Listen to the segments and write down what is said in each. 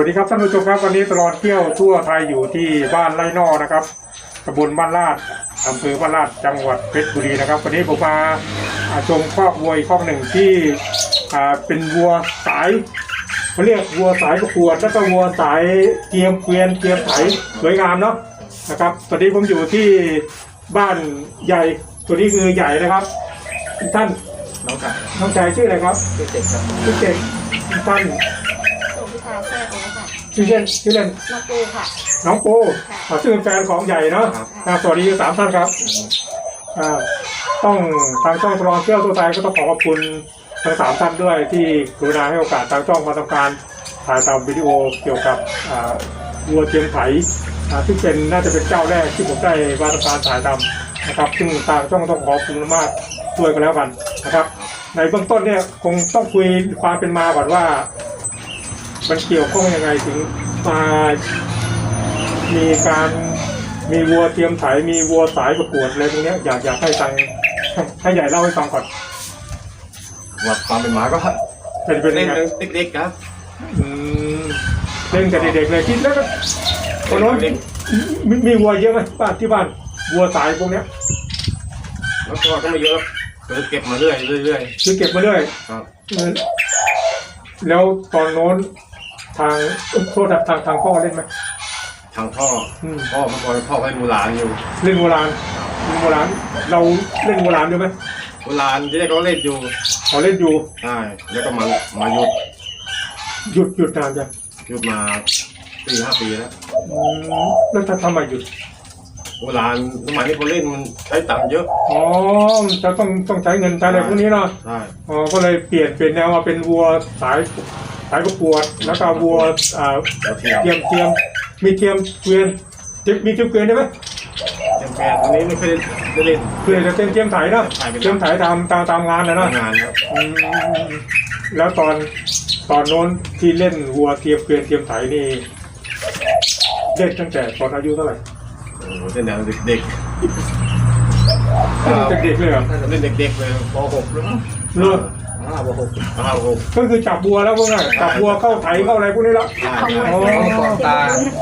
วัสดีครับท่านผู้ชมครับวันนี้ตลอดเที่ยวทั่วไทยอยู่ที่บ้านไร่นอนะครับตำบลบ้านลาดอำเภอบ้านลาดจังหวัดเพชรบุรีนะครับ วันนี้ผมมาอ่าชมคอกวัวอีกคอกหนึ่งที่อ่าเป็นวัวสายเขาเรียกวัวสายประกวดแล้วก็วัวสายเกียมเกวียนเกียมไถสวยงามเนาะนะครับตอนนี้ผมอยู่ที่บ้านใหญ่ตัวนี้คือใหญ่นะครับท่านน้องชายน้องชายชื่ออะไรครับชื่อเจ็กครับชื่อเก่งท่าน ชื่อเล่นชื่อเล่นมาปูค่ะ น้องปูอ่าซึ่งเป็นแฟนของใหญ่เนาะอ่าสวัสดีสามท่านครับอ่าต้องทางช่องตลอดเที่ยวตัวไทยก็ต้องขอขอบคุณทั้งสามท่านด้วยที่กรุณาให้โอกาสทางช่องมาทำการถ่ายทำวิดีโอเกี่ยวกับอ่าวัวเทียมไถอ่าซึ่งเป็นน่าจะเป็นเจ้าแรกที่ผมได้มาทำการถ่ายทำนะครับ ซึ่งทางช่องต้องขอบคุณมากช่วยกันแล้วกันนะครับ ในเบื้องต้นเนี่ยคงต้องคุยความเป็นมาก่อนว่า มันเกี่ยวข้องยังไงถึงมามีการมีวัวเทียมไถมีวัวสายประกวดอะไรพวกเนี้ยอยากอยากให้ทางให้ใหญ่เล่าให้ฟังก่อนวัดความเป็นหมาก็เป็นเป็นเล่ยันงไงเด็กๆครับอืมเล่นกับเด็กๆเลยคิดแล้วก็คนโน้นมีมีวัวเยอะไหมบ้านที่บ้านวัวสายพวกเนี้ยแล้วก็ก็ไม่เยอะคือเก็บมาเรื่อยเรื่อยคือเก็บมาเรื่อยๆครับเออแล้วตอนโน้น ทางโทษนะทางทางพ่อเล่นไหม ทางพ่ออืมพ่อเมื่อก่อนพ่อให้ดูหลานอยู่เล่นโบราณเล่นโบราณเราเล่นโบราณด้วยไหมดูหลานที่แรกก็เล่นอยู่เขาเล่นอยู่ใช่แล้วก็มามาหยุดหยุดหยุดนานจ้ะหยุดมาสี่ห้าปีแล้วอืมแล้วทำไมหยุดดูหลานสมัยนี้เขาเล่นมันใช้ตังค์เยอะอ๋อจะต้องต้องใช้เงินใช้อะไรพวกนี้เนาะใช่อ๋อก็เลยเปลี่ยนเปลี่ยนแนวมาเป็นวัวสาย สายประกวดแล้วก็วัวอ่าแล้วเทียมเทียมเทียมมีเทียมเกวียนเทียมมีเทียมเกวียนได้ไหมเทียมแฟนอันนี้ไม่เคยได้เล่นเกวียนจะเทียมเทียมไถเนาะใช่เป็นเทียมไถตามตามตามงานนะเนาะทำงานครับอืมแล้วตอนตอนโน้นที่เล่นวัวเทียมเกวียนเทียมไถนี่เล่นตั้งแต่ตอนอายุเท่าไหร่โอ้โหเล่นแต่เด็กเล่นตั้งแต่เด็กเลยเหรอๆเล่นเด็กๆเลยป .6 แล้วมั้งเลิก ห้าป .6 ห้าป .6 ก็คือจับวัวแล้วพวกนั้นจับวัวเข้าไถเข้าอะไรพวกนี้แล้ว ใช่อ๋อ ตา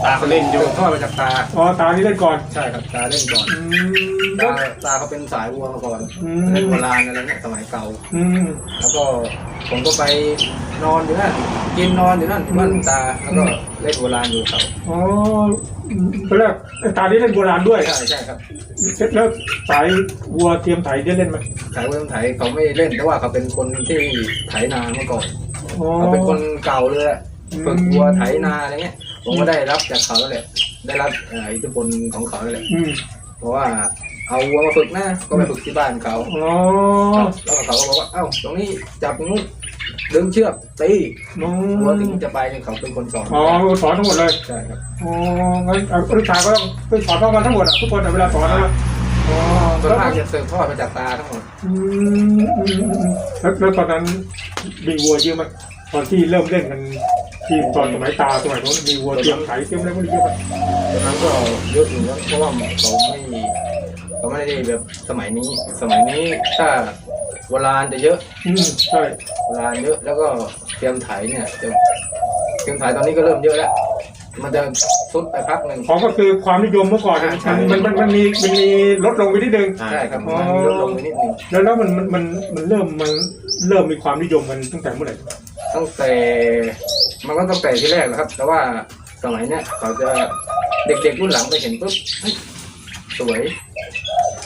ตาเขาเล่นอยู่พ่อมาจากตา อ๋อตานี่เล่นก่อนใช่ครับตาเล่นก่อนอืมแล้ตาวตาเขาเป็นสายวัวมาก่อนอืม เล่นโบราณอะไรเนี่ยสมัยเก่า อืม แล้วก็ผมก็ไปนอนอยู่นั่นกินนอนอยู่นั่นที่บ้านตาแล้วก็เล่นโบราณอยู่เขาอ๋อ ตอนแรกตานี่เล่นโบราณด้วยใช่ใช่ครับเสร็จแล้วสายวัวเทียมไถได้เล่นไหมสายวัวไถเขาไม่เล่นแต่ว่าเขาเป็นคนที่ไถนาเมื่อก่อนอ๋อเขาเป็นคนเก่าเลยอะอืมฝึกวัวไถนาอะไรเงี้ย ผมก็ได้รับจากเขาแล้วแหละ ได้รับเอ่ออิทธิพลของเขาแล้วแหละอืมเพราะว่าเอาวัวมาฝึกนะก็ไปฝึกที่บ้านเขาอ๋อแล้วก็เขาก็บอกว่าเอ้าตรงนี้จับตรงนู้น ดึงเชือกตีน้องวัวถึงจะไปเนี่ยเขาเป็นคนสอนอ๋อสอนทั้งหมดเลยใช่ครับอ๋องั้นเอาลูกชายก็ต้องต้องสอนพร้อมกันทั้งหมดอะทุกคนอะเวลาสอนนะอ๋อส่วนแล้วมากจะสืบทอดมาจากตาทั้งหมดอืมอืมอืมอืมแล้วแล้วตอนนั้นมีวัวเยอะไหมตอนที่เริ่มเล่นกันที่ตอนสมัยตาสมัยโน้นมีวัวเทียมไถเทียมอะไรพวกนี้เยอะไหมตอนนั้นก็เยอะอยู่นะเพราะว่าเขาไม่เขาไม่ได้แบบสมัยนี้ สมัยนี้ถ้า โบราณจะเยอะอืมใช่โบราณเยอะ แล้วก็เตรียมไถเนี่ยจะเตรียมไถตอนนี้ก็เริ่มเยอะแล้ว มันจะซุดไปพักหนึ่ง ของก็คือความนิยมเมื่อก่อนมันใช่ มันมันมันมีมันมีลดลงไปนิดนึง ใช่ครับอ๋อมันลดลงไปนิดนึง แล้วแล้วมันมันมันมันเริ่มมันเริ่มมีความนิยมกันตั้งแต่เมื่อไหร่ตั้งแต่มันก็ตั้งแต่ที่แรกนะครับ แต่ว่าสมัยเนี้ยเขาจะเด็กๆรุ่นหลังไปเห็นปุ๊บเฮ้ยสวย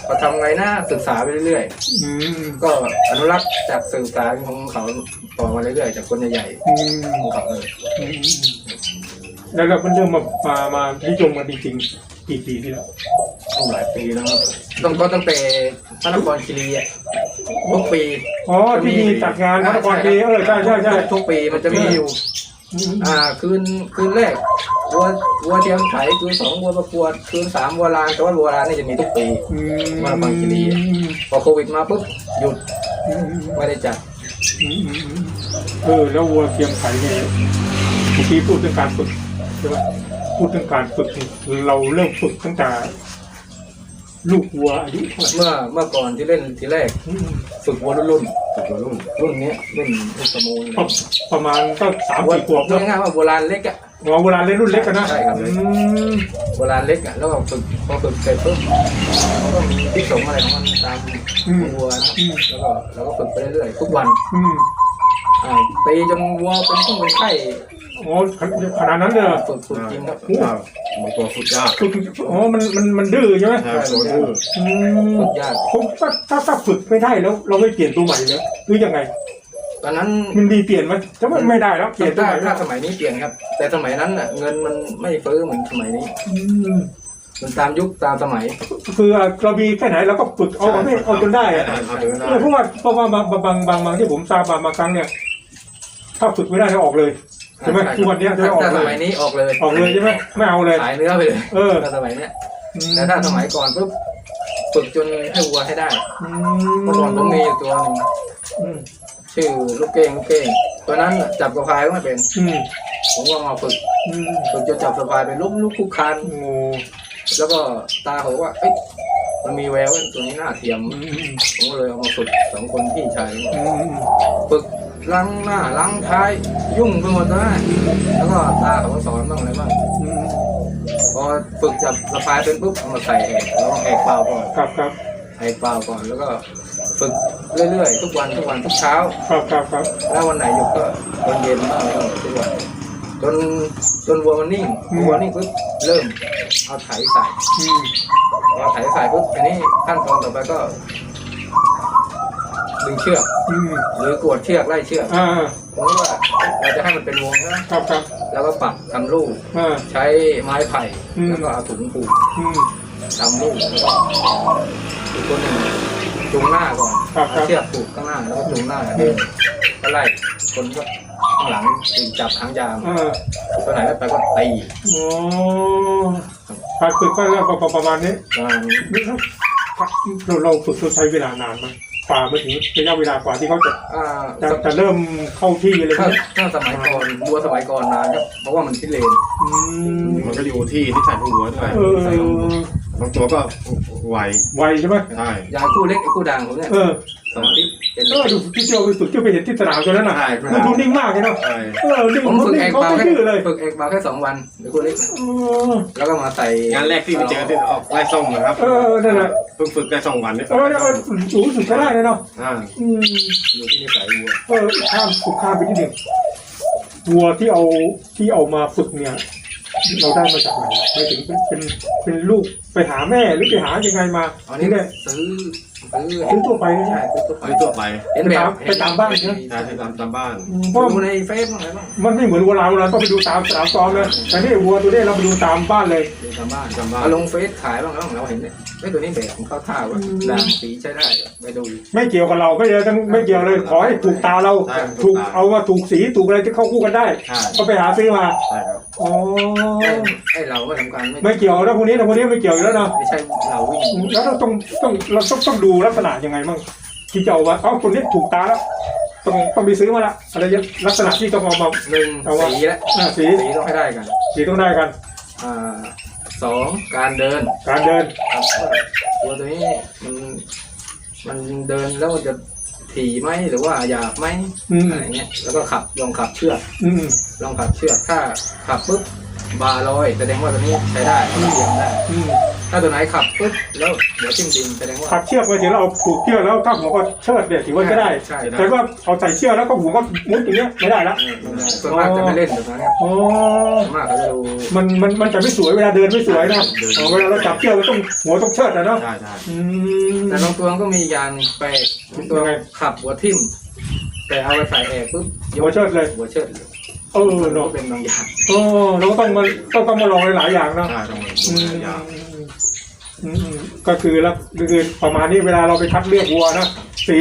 เขาทำไงนะศึกษาไปเรื่อยอืมๆ ก็อนุรักษ์จากสื่อสารของเขาต่อมาเรื่อยๆจากคนใหญ่อืมๆของเขาเลยอืมแล้วเราก็เริ่มมามามานิยมกันจริงๆกี่ปีที่แล้วต้องหลายปีแล้วครับต้องก็ตั้งแต่พระนครคีรีอะทุกปี อ๋อที่มีจัดงานพระนครปีเออใช่ใช่ใช่ทุกปีมันจะมีอยู่ อืมอ่าคืนคืนแรก วัววัวเทียมไถคืนสองวัวประกวดคืนสามวัวลานแต่ว่าวัวลานนี่จะมีทุกปีอืมมาบางทีดี พอโควิดมาปุ๊บหยุดอืมไม่ได้จัดอืมอืมอืมเออแล้ววัวเทียมไถเนี่ยเมื่อกี้พูดเรื่องการฝึกใช่ไหมพูดเรื่องการฝึกเราเริ่มฝึกตั้งแต่ลูกวัวอายุเท่าไหร่เมื่อเมื่อก่อนที่เล่นทีแรกอืมฝึกวัวรุ่นรุ่นฝึกวัวรุ่นรุ่นเนี้ยรุ่นรุ่นสมูลประประมาณก็สามวัวสี่ขวบพูดเนาะง่ายๆว่าโบราณเล็กอะ อ๋อโบราณเล่นรุ่นเล็กกันนะใช่ครับ อืมโบราณเล็กอะแล้วก็ฝึกพอฝึกเสร็จปุ๊บเขาก็มีพิสงอะไรของมันตามวัวนะแล้วก็เราก็ฝึกไปเรื่อยๆทุกวันอืมอ่าตีจนวัวเป็นต้องเป็นไข้อ๋อขนาดนั้นเลยเหรอฝึกฝึกจริงครับครับบางตัวฝึกยากฝึกอ๋อมันมันมันดื้อใช่ไหมใช่ตัวดื้ออืมฝึกยากผมถ้าถ้าถ้าฝึกไม่ได้แล้ว เราไม่เปลี่ยนตัวใหม่เลยหรือยังไง ตอนนั้นมันมีเปลี่ยนไหมถ้ามันไม่ได้แล้วเปลี่ยนตัวได้ใหม่ถ้าได้สมัยนี้เปลี่ยนครับ แต่สมัยนั้นอะ เงินมันไม่เฟ้อเหมือนสมัยนี้อืมมันตามยุคตามสมัย คือเรามีแค่ไหนเราก็ฝึกเอาเอาให้เอาจนได้อะเอาถึงได้เออเพราะว่าเพราะว่าบางบางบางบางบางที่ผมทราบมาบางครั้งเนี่ย ถ้าฝึกไม่ได้จะออกเลยใช่ไหมทุกวันเนี้ยจะออกถ้าเลสยมัยนี้ออกเลยออกเลยใช่ไหมไม่เอาเลยขายเนื้อไปเลยเออถ้าสมัยเนี้ยอืมแต่ถ้าสมัยก่อนปุ๊บฝึกจนให้วัวให้ได้อืเมื่อก่อนผมมีอยู่ตัวหนึงอืม ชื่อลูกเก้งลูกเก้งตัวนั้นน่ะจับกระพายก็ไม่เป็น อืมผมก็มาฝึกอืมฝึกจนจับกระพายเป็นลุกลุกคุกคานโอ้แล้วก็ตาเขาบอกว่าเอ้ยมันมีแววเว้ยตัวนี้น่าเทียมอืมอืมผมก็เลยเอามาฝึกสองคนพี่ชายอืมฝึกล้างหน้าล้างท้าย ยุ่งไปหมดเลยแล้วก็ตาเขาก็สอนบ้างอะไรบ้างอืมพอฝึกจับกระพายเป็นปุ๊บเอามาใส่แอกแล้วก็แอกเปล่าก่อน ครับครับแอกเปล่าก่อนแล้วก็ฝึก เรื่อยๆ ทุกวันทุกวันทุกเช้า ครับครับครับแล้ววันไหนหยุดก็ตอนเย็นบ้างแล้วทุกวันจนจนวัวมันนิ่งวัวนิ่งปุ๊บเริ่มเอาไถใส่อืมเอาไถใส่ปุ๊บอันนี้ขั้นตอนต่อไปก็ ดึงเชือก อืมหรือกวดเชือกไล่เชือกอ่าผมว่าเราจะให้มันเป็นวงนะ ครับครับแล้วก็ปักทำลูก อ่า ใช้ไม้ไผ่อืม แล้วก็เอาถุงผูกอืมทำลูกแล้วก็อีกคนหนึ่ง จูงหน้าก่อนครับครับ เอาเชือกผูกข้างหน้าแล้วก็จูงหน้าเดินก็ไล่คนก็ข้างหลังดึงจับหางยามอ่าตัวไหนไม่ไปก็ตีโอ้การฝึกก็เริ่มประมาณนี้ประมาณนี้นี่ครับเราเราฝึกเราใช้เวลานานไหมกว่ามาถึงระยะเวลากว่าที่เขาจะอ่าจะจะเริ่มเข้าที่เลยถ้าเนี่ยถ้าสมัยก่อนบัวสมัยก่อนนานครับเพราะว่ามันพิเรนอืมมันก็อยู่ที่ที่ใส่หัวด้วยเออใส่หัว บางตัวก็ไหวไวใช่ไหมใช่ยายคู่เล็กไอ้คู่ด่างผมเนี่ยเออสองทิศเป็นเออดูที่เจียวไปฝึกที่ไปเห็นที่สนามตัวนั้นน่ะใช่มันดูนิ่งมากเลยเนาะใช่เออนิ่งผมเขาฝึกนิ่เองกเขาเบาไม่แค่ดื้อเลยฝึกเอกเบาแค่สองวันไอ้คู่เล็กเออแล้วก็มาใส่งานแรกที่ไปเจอที่ออกไล่ส่งนะครับเออนั่นแหละเพิ่งฝึกได้สองวันเนี่ยเออเออรู้สึกใช้ได้เลยเนาะอ่าอืมอยู่ที่นิสัยวัวเออข้ามฝึกข้ามไปนิดหนึ่งวัวที่เอาที่เอามาฝึกเนี่ย เราได้มาจากไหนหมายถึงเป็นเป็นเป็นลูกไปหาแม่หรือไปหายังไงมาอันนี่นี้แหละซื้อซื้อซื้อทั่วไปเลยใช่ใช่ซื้อทั่วไปไปทั่วไปเห็นแบบไปตามบ้านใช่ไหมใช่ที่ตามตามบ้านเพราะดูในเฟซบ้างอะไรบ้างมันไม่เหมือนวัวเราเราต้องไปดูตามสนามซ้อมเลยแต่นี่วัวตัวนี้เราไปดูตามบ้านเลยดูตามบ้านตามบ้านเอาลงเฟซขายบ้างแล้วเราเห็นเนี่ย ไอ้ตัวนี้แบบของเขาท่าว่าด่างสีใช้ได้ไปดู ไม่เกี่ยวกับเราไม่เกี่ยวทั้งไม่เกี่ยวเลยขอให้ถูกตาเราใช่ถูกตามเอาว่าถูกสีถูกอะไรที่เข้าคู่กันได้ ใช่ก็ไปหาซื้อมาใช่ครับอ๋อไอ้เราก็ทำการไม่ไม่เกี่ยวแล้วพวกนี้นะพวกนี้ไม่เกี่ยวอยู่แล้วเนาะไม่ใช่เราวิ่งแล้วเราต้องต้องเราต้องต้องดูลักษณะยังไงบ้างที่จะเอาว่าเอ้าคนนี้ถูกตาแล้วต้องต้องไปซื้อมาละอะไรอย่างลักษณะที่ต้องเอามาหนึ่งเอาว่าสีและอ่าสีสีต้องให้ได้กันสีต้องได้กัน อ่า สองการเดินการเดินครับตัวตัวนี้มันมันเดินแล้วมันจะถี่ไหมหรือว่าหยาบไหมอืมอะไรเงี้ยแล้วก็ขับลองขับเชือกอืมลองขับเชือกถ้าขับปุ๊บ บาร์ลอยแสดงว่าตัวนี้ใช้ได้เลี้ยงได้ อืมถ้าตัวไหนขับปุ๊บแล้วหัวจิ้มดินแสดงว่า ขับเชือกไปถึงเราเอาผูกเชือกแล้วถ้าหัวก็เชิดเนี่ยถือว่าจะได้ ใช่แต่ว่าเอาใส่เชือกแล้วก็หัวก็มุดอย่างเงี้ยไม่ได้ละส่วนมากจะไม่เล่นแบบนั้นครับอ๋อ ส่วนมากเขาจะดูมันมันมันจะไม่สวยเวลาเดินไม่สวยนะอ๋อเวลาเราจับเชือกเราต้องหัวต้องเชิดนะเนาะ ใช่ใช่อืม แต่บางตัวก็มียางแปลกบางตัวยังไง ขับหัวทิ่ม แต่เอาไปใส่แอร์ปุ๊บหัวเชิดเลย หัวเชิดเลย เออมันก็เนาะเป็นบางอย่างโอ้เราก็ต้องมาต้องต้องมาลองหลายๆอย่างเนาะใช่ต้องอืมีมยาวอืมอืมก็คือแล้วคือประมาณนี้เวลาเราไปคัดเลือกวัวนะสี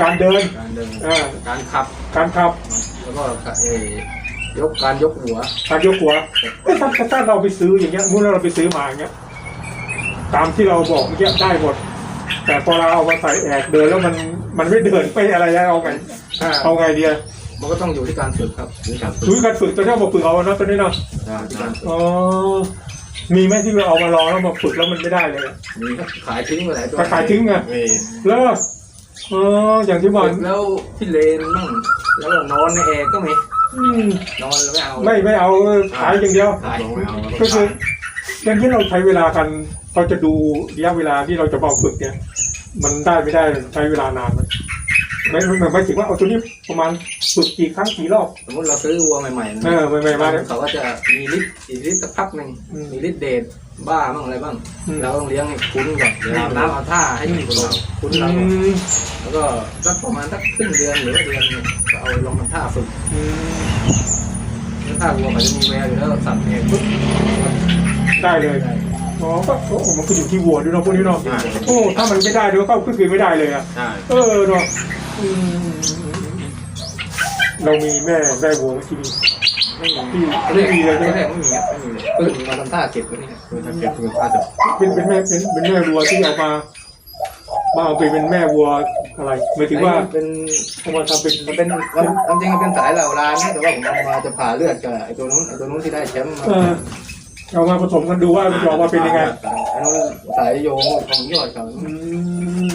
การเดินการเดินอ่าการขับ การขับแล้วก็เอ่อยกการยกหัวการยกหัวเอ้ยถ้าถ้าถ้าเราไปซื้ออย่างเงี้ยเมื่อเราไปซื้อมาอย่างเงี้ยตามที่เราบอกเมื่อกี้ได้หมด แต่พอเราเอามาใส่แอกเดินแล้วมันมันไม่เดินไปอะไรแล้วเอาไงอ่าเอาไงเดีย มันก็ต้องอยู่ที่การฝึกครับนี่การฝึดูกการฝึกตอนนี้มาฝึกเอาเนาะตอนนี้เนาะใช่ใช่อ๋อมีไหมที่เราเอามาลองแล้วมาฝึกแล้วมันไม่ได้เลยอะมีครับขายทิ้งไปหลายตัวก็ขายทิ้งไงมีแล้วอ๋ออย่างที่บอกฝึกแล้วพี่เลนบ้างแล้วก็นอนในแอร์ก็มีออืมนอนแล้วไม่เอาไม่ไม่เอาขายอย่างเดียว ขายลงไม่เอาก็คืออย่างที่เราใช้เวลากันเราจะดูระยะเวลาที่เราจะมาฝึกเนี่ย มันได้ไม่ได้ใช้เวลานานไหม ไม่ไม่ไม่ไม่ถึงว่าเอาตัวนี้ประมาณฝึกกี่ครั้งกี่รอบ สมมติเราซื้อวัวใหม่ๆนะเออใหม่ๆมาเนี่ย เขาก็จะมีฤทธิ์อีกฤทธิ์สักพักหนึ่งอืมมีฤทธิ์เดชบ้าบ้างอะไรบ้างอืม เราต้องเลี้ยงให้คุ้นก่อนเดี๋ยวอาบน้ำเอาท่าให้ถูกเราคุ้นอืเราก่อนมแล้วก็สักประมาณสักครึ่งเดือนหรือว่าเดือนหนึงก็เอาลองทำท่าฝึกอืมแล้วท่าวัวเขาจะมีแววอยู่แล้วสับเนี่ยปุ๊บได้เลยอ๋อก็โอ้มันก็อยู่ที่วัวด้วยเนาะพวกนี้เนาะใช่ โอ้ถ้ามันไม่ได้ด้วยก็คือไม่ได้เลยอะใช่เออเนาะอืม เรามีแม่แม่วัวไหมที่นี่ไม่มีที่แรไม่กมีเลยใช่ไหมแรกไม่มีครับไม่มีเลยเพิ่งมาทำท่าเก็บไว้นี่ครับคือถ้าเก็บคือถ้าจะเป็นเป็นแม่เป็นเป็นแม่วัวที่เอามามาเอาไปเป็นแม่วัวอะไรหมายถึงว่าเป็นเอามาทำเป็นมันเป็นมันจริงๆมันเป็นสายเหล่าลานนะแต่ว่าผมเอามาจะผ่าเลือดกับไอ้ตัวนู้นไอ้ตัวนู้นที่ได้แชมป์มาเออเอามาผสมกันดูว่ามันจะออกมาเป็นยังไงไอ้นู้นสายโยงของยอดเขาอืม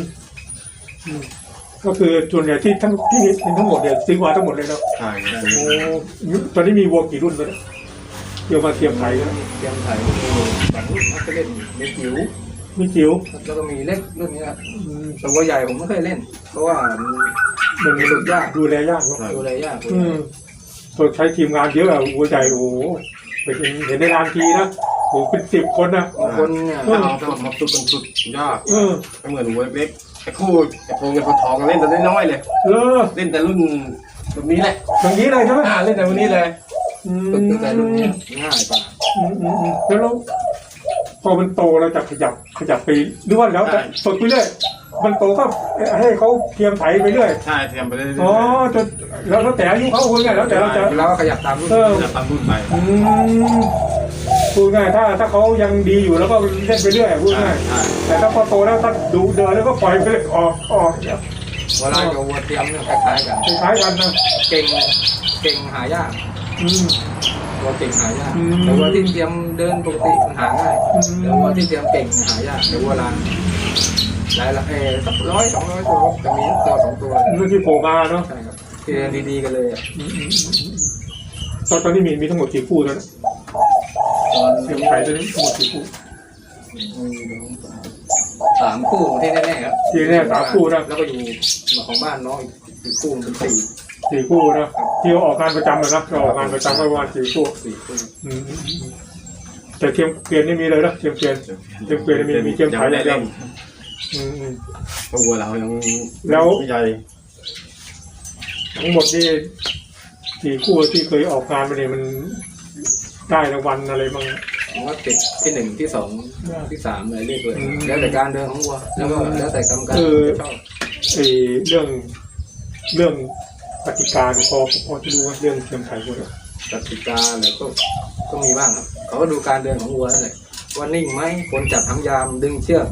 อืม ก็คือส่วนใหญ่ที่ทั้งที่เห็นทั้งหมดเนี่ยซื้อมาทั้งหมดเลยเนาะใช่ครับโอ้ตอนนี้มีวัวกี่รุ่นแล้วเนี่ยเดี๋ยวมาเตรียมไถแล้วเตรียมถ่ายมีแบบนี้มักจะเล่นมีจิ๋วมีจิ๋วแล้วก็มีเล็กรุ่นนี้ครับอืมแต่ว่าใหญ่ผมไม่เคยเล่น เพราะว่ามันมันดูยากดูแลยากเนาะดูแลยากอืมต้องใช้ทีมงานเยอะอะวัวใหญ่โอ้โหไปเห็นเห็นในร้านทีนะโอ้โหเป็นสิบคนนะบางคนเนี่ยถ้าเอาตัวมาสุดเป็นสุดยากเออไม่เหมือนหัวเล็กๆ ไอ้คู่ไอ้โคงเงินพอทองเล่นแต่น้อยๆเลย เออเล่นแต่รุ่นรุ่นนี้แหละอย่างนี้เลยใช่ไหมอ่าเล่นแต่รุ่นนี้เลยอืมฝึกตั้งแต่รุ่นนี้ง่ายกว่าอืมอืมอืมแล้วเราพอมันโตเราจะขยับขยับไปหรือว่าแล้วแต่ฝึกไปเรื่อยมันโตก็ให้เขาเทียมไถไปเรื่อยใช่เทียมไปเรื่อยอ๋อจนแล้วแล้วแต่อายุเขาพูดง่ายแล้วแต่เราจะ แล้วก็ขยับตามรุ่นเออๆจะตามรุ่นไป อืม พูดง่ายถ้าถ้าเขายังดีอยู่แล้วก็เล่นไปเรื่อยพูดใช่ง่ายใช่ แต่ถ้าพอโตแล้วถ้าดูเดินแล้วก็ปล่อยไปเลยออกออกเวลากับวัวเตรียมเนี่ยคล้ายๆกัน คล้ายกันนะเก่งเก่งหายากอืม วัวเก่งหายากอืมแต่วัวที่เตรียมเดินปกติมันหาง่ายอืม แต่วัวที่เตรียมเก่งหายากแต่วัวลานหลายละเออสักร้อยสองร้อยตัวจะมีตัวสองตัวเรื่องที่โผล่มาเนาะใช่ครับคือดีๆกันเลยอะอืมอืมอืมอืมตอนตอนนี้มีมีทั้งหมดกี่คู่แล้วนะตอน เทียมไถตอนนี้ทั้งหมดกี่คู่สามคู่ที่แน่ๆครับที่แน่สามคู่นะแล้วก็อยู่ของบ้านน้องอีกคู่เป็นสี่สี่คู่นะที่เราออกงานประจำเลยนะเราออกงานประจำก็ประมาณสี่คู่สี่คู่อืมอืมอืมแต่เทียมเปลี่ยนนี่มีเลยนะเทียมเปลี่ยนเทียมเกวียนมีมีเทียมยังขายไม่ได้อย่างเดียวเล่นอืมอืมเพราะวัวเรายังแล้วไม่ใหญ่ทั้งหมดนี่สี่คู่ที่เคยออกงานมาเนี่ยมัน ได้รางวัลอะไรบ้าง ผมว่าติดที่หนึ่งที่สองที่สามอะไรเรียกเลยอืมแล้วแต่การเดินของวัวแล้วก็แล้วแต่กรรมการคือชอบไอ้เรื่องเรื่องปฏิการพอพอจะรู้ว่าเรื่องเทียมไทยพวกนี้กติกาอะไรก็ก็มีบ้างครับเขาก็ดูการเดินของวัวนั่นแหละว่านิ่งไหมคนจับหางยามดึงเชือก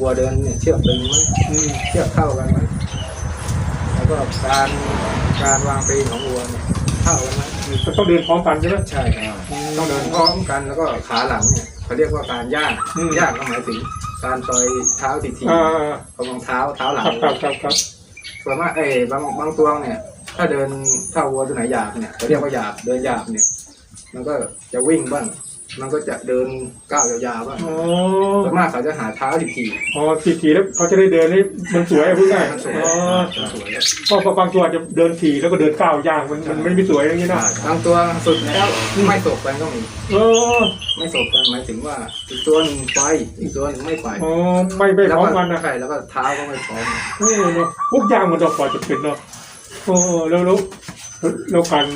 วัวเดินเนี่ยเชือกตึงไหมอืมเชือกเข้ากันไหมแล้วก็การการวางปีนของวัวเนี่ย เข้ากันไหมมันต้องเดินพร้อมกันใช่ไหมใช่ครับต้องเดินพร้อมกันแล้วก็ขาหลังเนี่ยเขาเรียกว่าการย่างอืมย่างก็หมายถึงการซอยเท้าทีทีอ่าของรองเท้าเท้าหลังครับครับครับครับส่วนมากเอ้ยบางบางตัวเนี่ย ถ้าเดินถ้าวัวตัวไหนหยาบเนี่ยเขาเรียกว่าหยาบเดินหยาบเนี่ย มันก็จะวิ่งบ้าง มันก็จะเดินก้าวยาวๆบ้างอ๋อส่วนมากเขาจะหาเท้าทีทีอ๋อทีทีแล้วเขาจะได้เดินให้มันสวยพูดง่ายมันสวยอ๋อมันสวยเพราะบางตัวอาจจะเดินขี่แล้วก็เดินก้าวย่างมันมันมันไม่สวยอย่างนี้นะบางตัวสุดแล้วไม่ตกกันก็มีเออไม่ตกกันหมายถึงว่าอีกตัวหนึงไปอีกตัวหนึงไม่ไปอ๋อไม่ไม่พร้อมกันนะใช่แล้วก็เท้าก็ไม่พร้อมเออเนาะพวกยางมันจะพอจะเป็นเนาะเออแล้วแล้วแล้วการ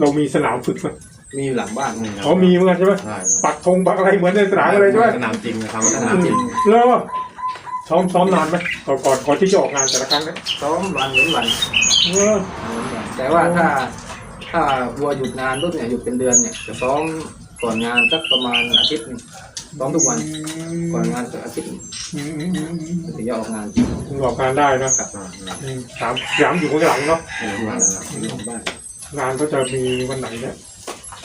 เรามีสนามฝึกไหม มีอยู่หลังบ้านอ๋อมีเหมือนกันใช่ไหมใช่ปักธงปักอะไรเหมือนในสนามอะไรใช่ไหมสนามจริงนะครับสนามจริงแล้วซ้อมซ้อมนานไหมก่อนก่อนก่อนที่จะออกงานแต่ละครั้งเนี่ยซ้อมวันเว้นวัน เออแต่ว่าถ้าถ้าวัวหยุดงานปุ๊บเนี่ยหยุดเป็นเดือนเนี่ยจะซ้อมก่อนงานสักประมาณอาทิตย์หนึงซ้อมทุกวันก่อนงานสักอาทิตย์หนึ่งอืมอืมอืมอืมถึงจะออกงานจริงอืมออกงานได้นะครับอืมสามสามอยู่ข้างหลังเนาะงานของบ้านงานก็จะมีวันไหนเนี่ย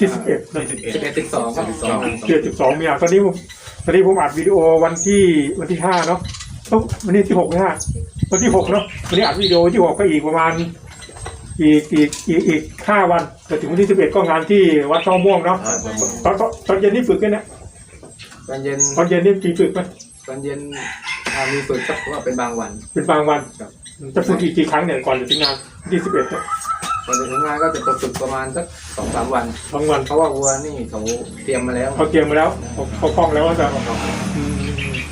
ที่สิบเอ็ดนะสิบเอ็ดสิบเอ็ดสิบสองครับสิบสองเจ็ดสิบสองมีอะตอนนี้ผมตอนนี้ผมอัดวิดีโอวันที่วันที่ห้าเนาะเอ้าวันนี้ที่หกนะฮะวันที่หกเนาะวันนี้อัดวิดีโอที่หกก็อีกประมาณอีกอีกอีกอีกห้าวันจะถึงวันที่สิบเอ็ดก็งานที่วัดช่อม่วงเนาะตอนตอนตอนเย็นนี่ฝึกกันเนี่ยตอนเย็นตอนเย็นนี่มีฝึกไหมตอนเย็นอ่ามีฝึกสักว่าเป็นบางวัน เป็นบางวันครับจะฝึกอีกกี่ครั้งเนี่ยก่อนจะถึงงานวันที่สิบเอ็ด พอถึงงานก็จะฝึกประมาณสักสองสามวันบางวันเพราะว่าวัวนี่เขาเตรียมมาแล้วเขาเตรียมมาแล้วเขาเขาคล่องแล้วว่าจะอืม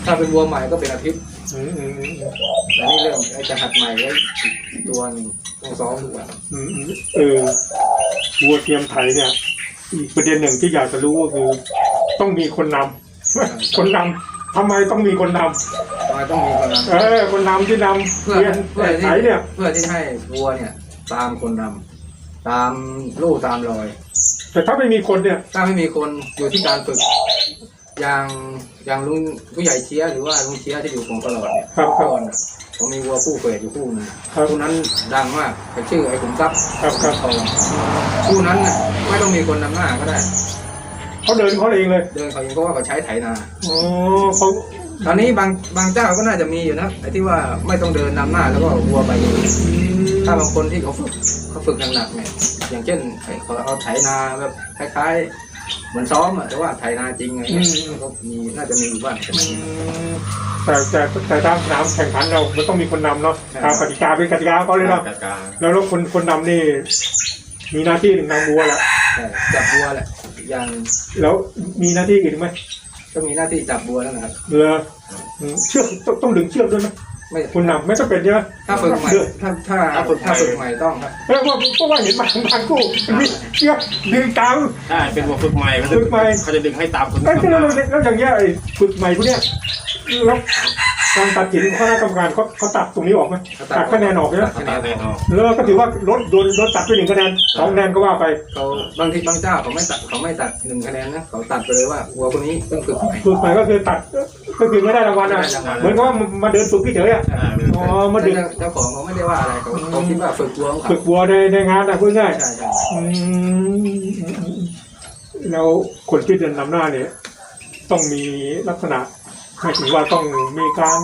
ถ้าเป็นวัวใหม่ก็เป็นอาทิตย์อืมอืมอืมแต่นี่เริ่มไอ้จะหัดใหม่ไว้อีกตัวหนึงต้องซ้อมทุกวันอืมอืมเออวัวเทียมไทยเนี่ย อีกประเด็นหนึ่งที่อยากจะรู้ก็คือ ต้องมีคนนำ คนนำทำไมต้องมีคนนำทำไมต้องมีคนนเออคนนำที่นำเพื่อเรียนเพื่อที่ไถเนี่ยำเพื่อที่ให้วัวเนี่ย ตามคนนำตามลู่ตามรอย แต่ถ้าไม่มีคนเนี่ย ถ้าไม่มีคนอยู่ที่การฝึก อย่างอย่างลุงผู้ใหญ่เชียร์หรือว่าลุงเชียร์ที่อยู่ของตลอดเนี่ยครับครับก่อนน่ะผมมีวัวคู่เฟดอยู่คู่หนึงครับคู่นั้นดังมากแต่ชื่อไอ้ขุนทรัพย์ครับครับ ทองคู่นั้นน่ะไม่ต้องมีคนนำหน้าก็ได้ เขาเดินเขาเองเลยเดินเขาเองเพราะว่าเขาใช้ไถนา อ๋อเขาตอนนี้บางบางเจ้าก็น่าจะมีอยู่นะไอ้ที่ว่าไม่ต้องเดินนำหน้าแล้วก็วัวไปเอง ถ้าบางคนที่เขาฝึกเขาฝึกหนักๆเนี่ยอย่างเช่นไอ้เขาเอาไถนาแบบคล้ายๆเหมือนซ้อมอะแต่ว่าไถนาจริงไงเงี้ยก็มีน่าจะมีอยู่บ้างอืมแต่แต่แต่ตามสนามแข่งขันเรามันต้องมีคนนำเนาะตามกติกาเป็นกติกาเขาเลยเนาะจัดการแล้วแล้วคนคนนำนี่ มีหน้าที่หนึ่งนำวัวแหละใช่จับบัวแหละอย่างแล้วมีหน้าที่อื่นไหมก็มีหน้าที่จับบัวแล้วนะครับ เรืออืมเชือกต้องต้องดึงเชือกด้วยไหม ไม่คนนำไม่จำเป็นใช่ไหมถ้าฝึกใหม่ถ้าถ้าถ้าฝึกใหม่ต้องครับเพราะว่าเพราะว่าเห็นบางบางคู่มีเชือกดึงตามใช่เป็นวัวฝึกใหม่เขาจะฝึกใหม่เขาจะดึงให้ตามคนแล้วที่แล้วทำแล้วแล้วอย่างเงี้ยไอ้ฝึกใหม่พวกเนี้ยแล้วการตัดสินคณะกรรมการเขาเขาตัดตรงนี้ออกไหมตัดคะแนนออกใช่ไหมตัดคะแนนออกแล้วก็ถือว่าลดโดนลดตัดไปหนึ่งคะแนนสองคะแนนก็ว่าไปเขาบางทีบางเจ้าเขาไม่ตัดเขาไม่ตัดหนึ่งคะแนนนะเขาตัดไปเลยว่าวัวคนนี้เพิ่งฝึกใหม่ฝึกใหม่ก็คือตัด ก็คือไม่ได้รางวัลอะไม่ได้รางวัลเหมือนกับว่ามาเดินฝึกเฉยๆอะอ่าอ๋อมาดึงเจ้าของเขาไม่ได้ว่าอะไรเขาเขาคิดว่าฝึกวัวของเขาฝึกวัวในในงานนะพูดง่ายใช่ใช่อืมแล้วคนที่เดินนำหน้าเนี่ย ต้องมีลักษณะหมายถึงว่าต้องมีการ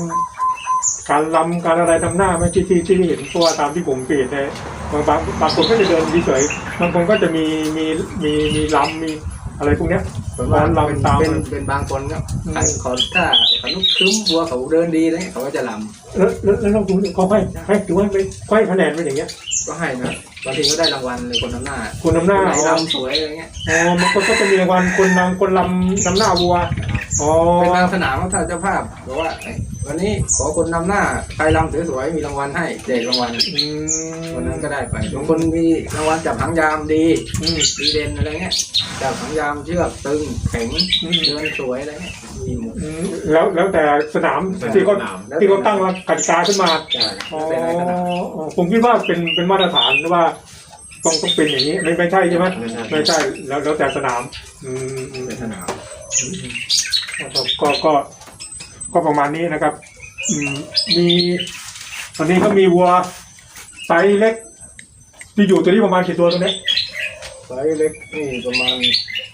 การลำการอะไรทำหน้าไหม่ที่ที่ที่เห็นเพราะว่าตามที่ผมเปลี่ยนเนี่ยบางบางบางคนก็จะเดินเฉยๆบางคนก็จะมีมีมีมีลำมีอะไรพวกเนี้ย ส่วนมากลำเป็นตามเป็นเป็นบางคนครับอืมใครเขาถ้าเขาลุกครึ้มวัวเขาเดินดีอะไรเงี้ยเขาก็จะลแล้วแล้วแล้วเราดูดิเขาให้ให้ถือว่าไปให้คะแนนไปอย่างเงี้ยำก็ให้นะบางทีก็ได้รางวัลเลยคนนำหน้าคนนำหน้าไหนอ๋อลำสวยอะไรเงี้ยอ๋อมันก็ก็จะมีรางวัลคนนำคนลำนำหน้าวัวอ๋อ เป็นบางสนามครับถ้าเจ้าภาพบอกว่าเอ้ย วันนี้ขอคนนำหน้าใครลำสวยๆมีรางวัลให้แจกรางวัลอืมวันนั้นก็ได้ไปบางคนมีรางวัลจับหางยามดีอืมดีเด่นอะไรเงี้ยจับหางยามเชือกตึงแข็งอืมเดินสวยอะไรเงี้ยมีหมด อืมแล้วแล้วแต่สนามที่เขาสนาม ที่เขาตั้งกติกาขึ้นมาใช่อ๋อเป็นอะไรก็ได้อ๋อผมคิดว่าเป็นเป็นมาตรฐานหรือว่าต้องต้องเป็นอย่างนี้ไม่ไม่ใช่ใช่ไหมไม่ใช่ ไม่ใช่แล้วแล้วแต่สนาม อืมอืม เป็นสนามอืมก็ก็ก็ ก็ประมาณนี้นะครับอืมมีตอนนี้เขามีวัวไซส์เล็ก ที่อยู่ตัวนี้ประมาณกี่ตัวตัวนี้ไซส์เล็กนี่ประมาณ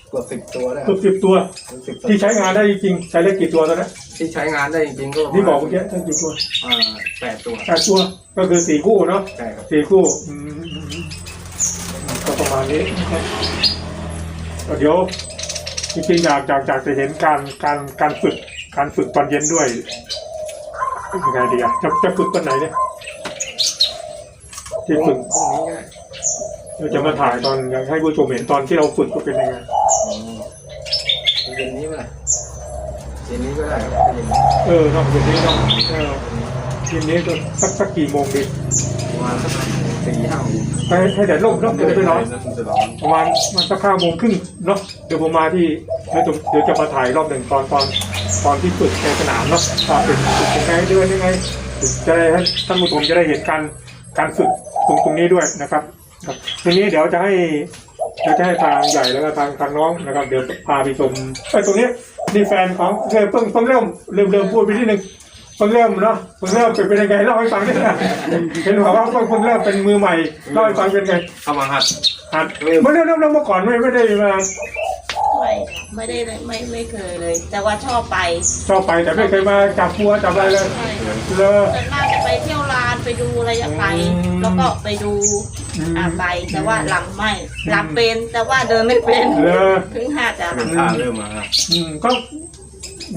เกือบสิบตัวได้คเกืรัอบบสิบตัว สิบที่ใช้งานได้จริงๆใช้เล็กกี่ตัวตัวนี้ที่ใช้งานได้จริงๆก็ประมาณที่บอกเมื่อกี้ใช้กี่ตัวอ่าแปดตัวแปดตัวก็คือสี่คู่เนาะ ใช่ครับสี่คู่อืมอืมอืมก็ประมาณนี้นะครับก็เดี๋ยวจริงๆอยากอยากอยากจะเห็นการการการฝึก การฝึกตอนเย็นด้วยยังไงดีอะจะจะฝึกวันไหนเนี่ยที่ฝึกพรุ่งนี้ก็ได้เราจะมาถ่ายตอนอยากให้ผู้ชมเห็นตอนที่เราฝึกก็เป็นยังไงอ๋อเย็นนี้เมื่อไหร่เย็นนี้ก็ได้ครับเย็นนี้เออเนาะเย็นนี้เนาะเออเย็นนี้ก็สักสักกี่โมงดีประมาณสักสี่ห้าโมงให้ให้แดดร่มเนาะเดี๋ยวไปร้อนจะร้อนประมาณมันสักห้าโมงครึ่งเนาะเดี๋ยวผมมาที่เดี๋ยวจะเดี๋ยวจะมาถ่ายรอบหนึ่งตอนตอน ตอนที่ฝึกในสนามเนาะว่าเป็นฝึกยังไงเดินยังไงจะได้ให้ท่านผู้ชมจะได้เห็นการการฝึกตรงตรงนี้ด้วยนะครับครับทีนี้เดี๋ยวจะให้เดี๋ยวจะให้ทางใหญ่แล้วก็ทางทางน้องนะครับเดี๋ยวพาไปชมไอ้ยตรงนี้นี่แฟนของเออเพิ่งเพิ่งเริ่มเริ่มเริ่มพูดไปนิดนึงเพิ่งเริ่มเนาะเพิ่งเริ่มเป็นเป็นยังไงเล่าให้ฟังนิดนะเห็นบอกว่าเพิ่งเพิ่งเริ่มเป็นมือใหม่เล่าให้ฟังเป็นไงเข้ามาหัดหัดไม่ได้เริ่มเริ่มเมื่อก่อนไม่ไม่ได้มา ไม่ไม่ได้ไม่ไม่เคยเลย แต่ว่าชอบไปชอบไปแต่ไม่เคยมาจับพัวจับอะไรเลยใช่เลยส่วนมากจะไปเที่ยวร้านไปดูอะไรอย่างไปอืมแล้วก็ไปดูอืมอ่าไปแต่ว่าลำไม่ลำเป็นแต่ว่าเดินไม่เป็นเลอถึงห้าจะเป็นท่าเริ่มมาครับอืมก็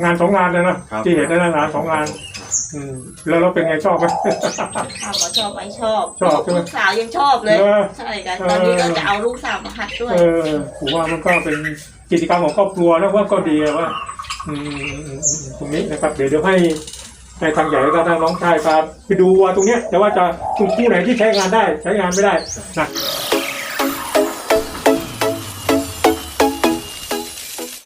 งานสองงานเลยนะครับที่เห็นได้นะงานสองงานอืมแล้วเราเป็นไงชอบไหมถามว่าชอบไหมชอบ ชอบใช่ไหมลูกสาวยังชอบเลยเออใช่กันตอนนี้ก็จะเอาลูกสาวมาหัดด้วยเออผมว่ามันก็เป็น กิจกรรมของครอบครัวนะว่าก็ดีว่าตรงนี้นะครับเดี๋ยวเดี๋ยวให้ในทางใหญ่ก็ทางน้องชายพาไปดูว่าตรงเนี้ยแต่ว่าจะตรงคู่ไหนที่ใช้งานได้ใช้งานไม่ได้นะ